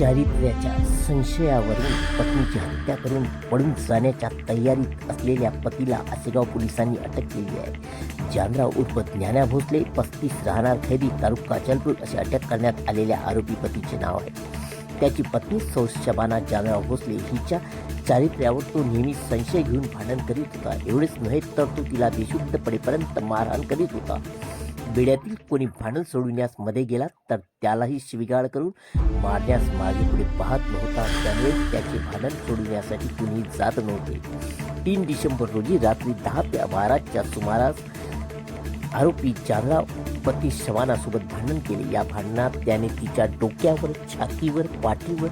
चारित्र्याच्या संशयावरून पत्नीची हत्या करून पळून जाण्याच्या तयारीत असलेल्या पतीला आसेगाव पोलिसांनी अटक केली आहे. जानराव उर्फ ज्ञाना भोसले पस्तीस राहणार खैरी तालुका जलपूर असे अटक करण्यात आलेल्या आरोपी पतीचे नाव आहे. त्याची पत्नी सौ शबाना जानराव भोसले हिच्या चारित्र्यावर तो नेहमी संशय घेऊन भांडण करीत होता. एवढेच नव्हे तर तो तिला बेशुद्ध पडेपर्यंत मारहाण करीत होता. बेड्यातील कोणी भांडण सोडविण्यास मध्ये गेला तर त्यालाही शिविगाळ करून मारण्यास मागे पुढे पाहत नव्हता. त्यामुळे त्याचे भांडण सोडविण्यासाठी कुणी जात नव्हते. तीन डिसेंबर रोजी रात्री दहा ते बाराच्या सुमारास आरोपी जानराव पती शवानासोबत भांडण केले. या भांडणात त्याने तिच्या डोक्यावर छातीवर पाठीवर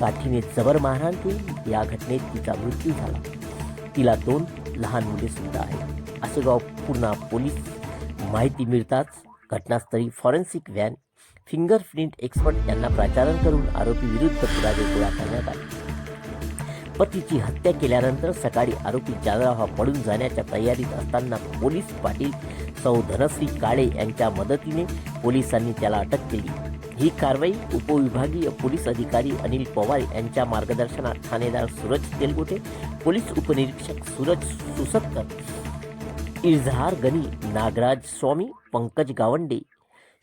काठीने जबर मारहाण केली. या घटनेत तिचा मृत्यू झाला. तिला दोन लहान मुले सुद्धा आहेत. आसेगाव पूर्णा पोलीस माहिती मिळताच घटनास्थळी फॉरेन्सिक व्हॅन फिंगरप्रिंट एक्सपर्ट यांना प्रचारण करून आरोपी विरुद्ध पुरावे गोळा करण्यात आले. पतीची हत्या केल्यानंतर सकाळी आरोपी जानराव हा पळून जाण्याच्या तयारीत असताना पोलीस पाटील सौ धनश्री काळे यांच्या मदतीने पोलिसांनी त्याला अटक केली. ही कारवाई उपविभागीय पोलीस अधिकारी अनिल पवार यांच्या मार्गदर्शनात ठाणेदार सूरज तेलगोटे पोलीस उपनिरीक्षक सूरज सुसतकर इजहार गनी नागराज स्वामी पंकज गावंडे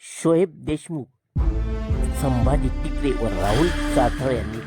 शोएब देशमुख संभाजी टिकरे व राहुल चाथळ यांनी